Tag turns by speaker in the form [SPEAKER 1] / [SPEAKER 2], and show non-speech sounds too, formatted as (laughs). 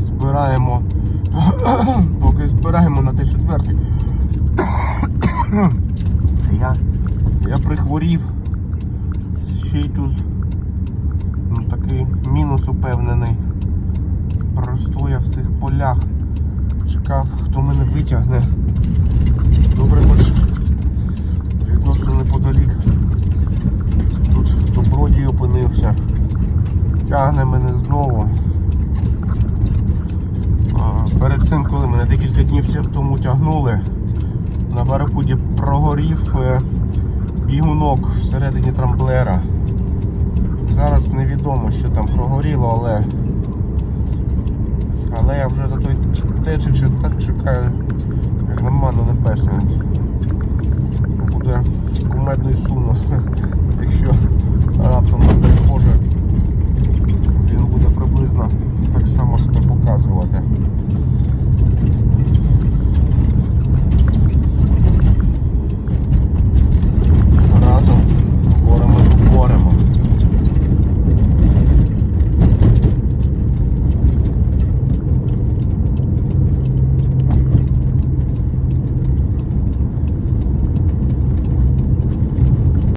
[SPEAKER 1] збираємо. (coughs) Поки збираємо на Т4. (coughs) Я, я прихворів. Ще й тут ну, такий мінус упевнений. Простояв в цих полях. Чекав, хто мене витягне. Добре, хоч відносно неподалік. Тут добродій опинився. Тягне мене знову. Цим, коли мене декілька днів тому тягнули, на баракуді прогорів е, бігунок всередині трамблера. Зараз невідомо, що там прогоріло, але але я вже до той течі чи так чекаю, як на ману небесну. Буде кумедний сумно, (laughs)